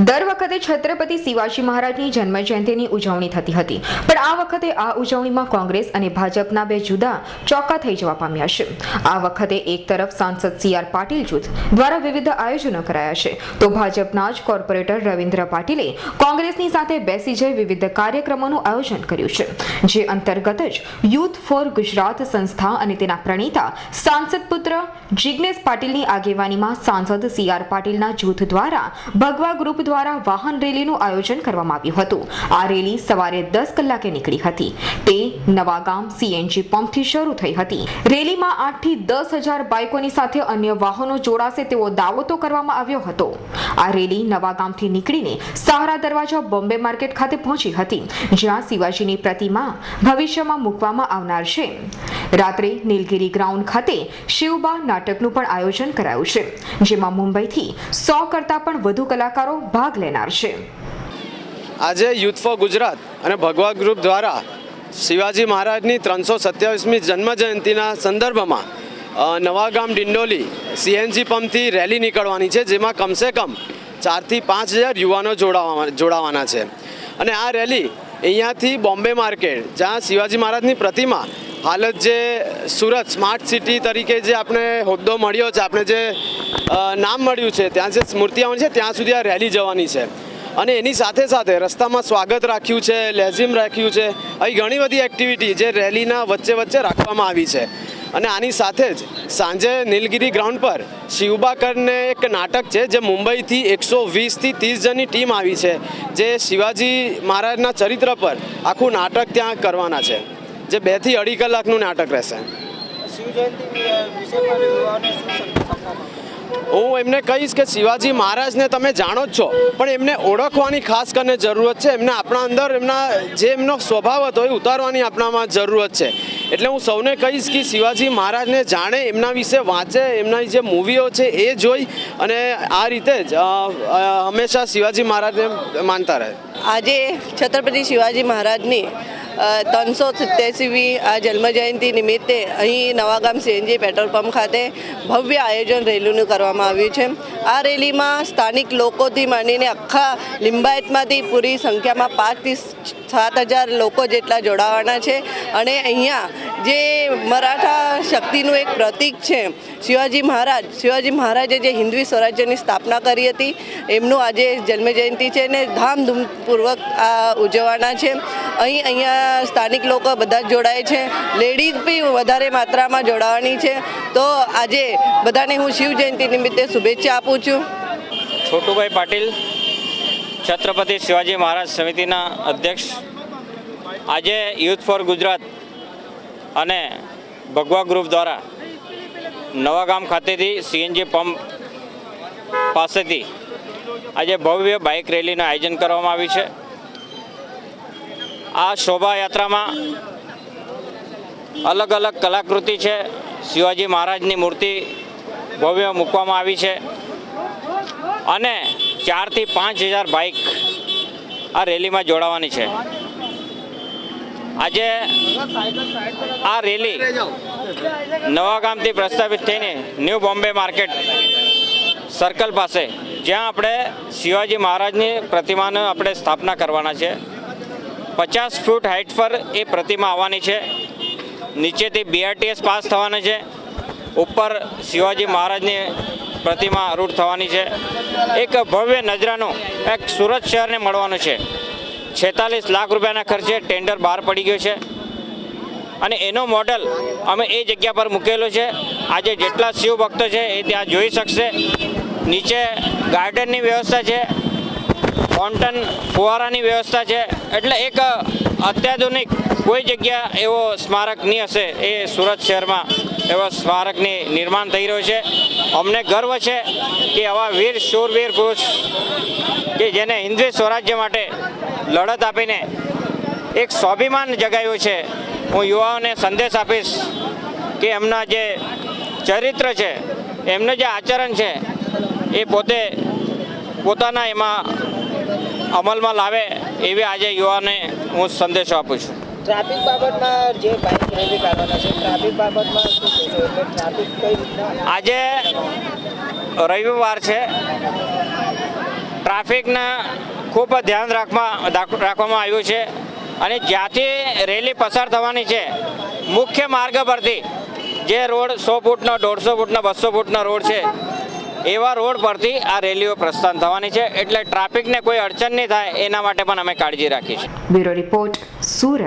દર વખતે છત્રપતિ શિવાજી મહારાજની જન્મજયંતિની ઉજવણી થતી હતી. પણ આ વખતે આ ઉજવણીમાં કોંગ્રેસ અને ભાજપના બે જુદા ચોક્કા થઈ જવા પામ્યા છે. આ વખતે એક તરફ સાંસદ સી આર પાટીલ જૂથ દ્વારા વિવિધ આયોજનો કરાયા છે. તો ભાજપના જ કોર્પોરેટર રવિન્દ્ર પાટીલે કોંગ્રેસની સાથે બેસી જઈ વિવિધ કાર્યક્રમોનું આયોજન કર્યું છે. જે અંતર્ગત જ યુથ ફોર ગુજરાત સંસ્થા અને તેના પ્રણીતા સાંસદ પુત્ર જિગ્નેશ પાટીલની આગેવાનીમાં સાંસદ સી આર પાટીલના જૂથ દ્વારા ભગવા ગ્રુપ દ્વારા વાહન રેલીનું આયોજન કરવામાં આવ્યું હતું. આ રેલી સવારે દસ કલાકે નીકળી હતી. તે નવાગામ સીએનજી પંપથી શરૂ થઈ હતી. રેલીમાં આઠથી દસ હજાર બાઇકોની સાથે અન્ય વાહનો જોડાશે તેવો દાવો તો કરવામાં આવ્યો હતો. આ રેલી નવાગામથી નીકળીને સહારા દરવાજા બોમ્બે માર્કેટ ખાતે પહોંચી હતી, જ્યાં શિવાજીની પ્રતિમા ભવિષ્યમાં મૂકવામાં આવનાર છે. રાત્રે નીલગિરી ગ્રાઉન્ડ ખાતે શિવબા નાટકનું પણ આયોજન કરાયું છે, જેમાં મુંબઈથી સો કરતાં પણ વધુ કલાકારો ભાગ લેનાર છે. આજે યુથ ફોર ગુજરાત અને ભગવા ગ્રુપ દ્વારા શિવાજી મહારાજની ત્રણસો સત્યાવીસમી જન્મજયંતિના સંદર્ભમાં નવાગામ ડિંડોલી સીએનજી પંપથી રેલી નીકળવાની છે, જેમાં કમસે કમ ચારથી પાંચ હજાર યુવાનો જોડાવા, જોડાવાના છે. અને આ રેલી અહીંયાથી બોમ્બે માર્કેટ, જ્યાં શિવાજી મહારાજની પ્રતિમા, હાલ જે સુરત સ્માર્ટ સિટી તરીકે જે આપણે હોદ્દો મળ્યો છે, આપણે જે નામ મળ્યું છે. ત્યાં જે સ્મૃતિ આવવાની છે, ત્યાં સુધી આ રેલી જવાની છે. અને એની સાથે સાથે રસ્તામાં સ્વાગત રાખ્યું છે, લેઝિમ રાખ્યું છે. આવી ઘણી બધી એક્ટિવિટી જે રેલીના વચ્ચે વચ્ચે રાખવામાં આવી છે. અને આની સાથે જ સાંજે નીલગિરી ગ્રાઉન્ડ પર શિવબાકરને એક નાટક છે, જે મુંબઈથી એકસો વીસથી ત્રીસ જણની ટીમ આવી છે, જે શિવાજી મહારાજના ચરિત્ર પર આખું નાટક ત્યાં કરવાના છે. જે બેથી અઢી કલાકનું નાટક રહેશે. શિવજયંતિ હું એમને કહીશ કે શિવાજી મહારાજને તમે જાણો જ છો. પણ એમને ઓળખવાની ખાસ કરીને જરૂરત છે. એમને આપણા અંદર એમના જે એમનો સ્વભાવ હતો એ ઉતારવાની આપણામાં જરૂરત છે. એટલે હું સૌને કહીશ કે શિવાજી મહારાજને જાણે એમના વિશે વાંચે, એમના જે મૂવીઓ છે એ જોઈ અને આ રીતે જ હંમેશા શિવાજી મહારાજને માનતા રહે. આજે છત્રપતિ શિવાજી મહારાજની ત્રણસો સિત્યાસીમી આ જન્મજયંતિ નિમિત્તે અહીં નવાગામ સીએનજી પેટ્રોલ પંપ ખાતે ભવ્ય આયોજન રેલીનું કરવામાં આવ્યું છે. આ રેલીમાં સ્થાનિક લોકોથી માંડીને આખા લિંબાયતમાંથી પૂરી સંખ્યામાં પાંચથી સાત હજાર લોકો જેટલા જોડાવાના છે. અને અહીંયા જે મરાઠા શક્તિનું એક પ્રતીક છે, શિવાજી મહારાજ, શિવાજી મહારાજે જે હિન્દવી સ્વરાજ્યની સ્થાપના કરી હતી, એમનું આજે જન્મજયંતિ છે ને ધામધૂમપૂર્વક આ ઉજવવાના છે. અહીં અહીંયા સ્થાનિક લોકો બધા જ જોડાય છે. લેડીઝ બી વધારે માત્રામાં જોડાવાની છે. તો આજે બધાને હું શિવ જયંતિ નિમિત્તે શુભેચ્છા આપું છું છોટુભાઈ પાટીલ, છત્રપતિ શિવાજી મહારાજ સમિતિના અધ્યક્ષ. આજે યુથ ફોર ગુજરાત અને ભગવા ગ્રુપ દ્વારા નવાગામ ખાતેથી સીએનજી પંપ પાસેથી આજે ભવ્ય બાઇક રેલીનું આયોજન કરવામાં આવ્યું છે. આ શોભાયાત્રામાં અલગ અલગ કલાકૃતિ છે. શિવાજી મહારાજની મૂર્તિ ભવ્ય મૂકવામાં આવી છે. અને ચારથી પાંચ હજાર બાઇક આ રેલીમાં જોડાવાની છે. આજે આ રેલી નવાગામથી પ્રસ્થાપિત થઈને ન્યૂ બોમ્બે માર્કેટ સર્કલ પાસે, જ્યાં આપણે શિવાજી મહારાજની પ્રતિમાને આપણે સ્થાપના કરવાના છે. પચાસ ફૂટ હાઇટ પર એ પ્રતિમા આવવાની છે. નીચેથી બીઆરટીએસ પાસ થવાના છે. ઉપર શિવાજી મહારાજની પ્રતિમા રૂઢ થવાની છે. એક ભવ્ય નજરાનું એક સુરત શહેરને મળવાનું છે. છેતાલીસ લાખ રૂપિયાના ખર્ચે ટેન્ડર બહાર પડી ગયો છે. અને એનો મોડલ અમે એ જગ્યા પર મૂકેલો છે. આજે જેટલા શિવ ભક્તો છે એ ત્યાં જોઈ શકશે. નીચે ગાર્ડનની વ્યવસ્થા છે. ફોન્ટન ફુવારાની વ્યવસ્થા છે. એટલે એક અત્યાધુનિક કોઈ જગ્યા એવો સ્મારક નહીં હશે એ સુરત શહેરમાં એવો સ્મારકની નિર્માણ થઈ રહ્યો છે. અમને ગર્વ છે કે આવા વીર, શૂરવીર પુરુષ કે જેને હિન્દુ સ્વરાજ્ય માટે લડત આપીને એક સ્વાભિમાન જગાવ્યું છે. હું યુવાઓને સંદેશ આપીશ કે એમના જે ચરિત્ર છે, એમનું જે આચરણ છે, એ પોતે પોતાના એમાં અમલમાં લાવે એવી આજે યુવાને હું સંદેશો આપું છું. ટ્રાફિક બાબતમાં જે બાઇક રેલી કાઢવાના છે ટ્રાફિક બાબતમાં શું છે એટલે ટ્રાફિક કઈ રીતના? આજે રવિવાર છે. ટ્રાફિકના ખૂબ ધ્યાન રાખવા રાખવામાં આવ્યું છે. અને જ્યાંથી રેલી પસાર થવાની છે મુખ્ય માર્ગ પરથી જે રોડ સો ફૂટનો દોઢસો ફૂટનો બસો ફૂટનો રોડ છે એવા રોડ પરથી આ રેલીઓ પ્રસ્થાન થવાની છે. એટલે ટ્રાફિકને કોઈ અડચણ નહીં થાય એના માટે પણ અમે કાળજી રાખી છે બ્યુરો રિપોર્ટ સુરત.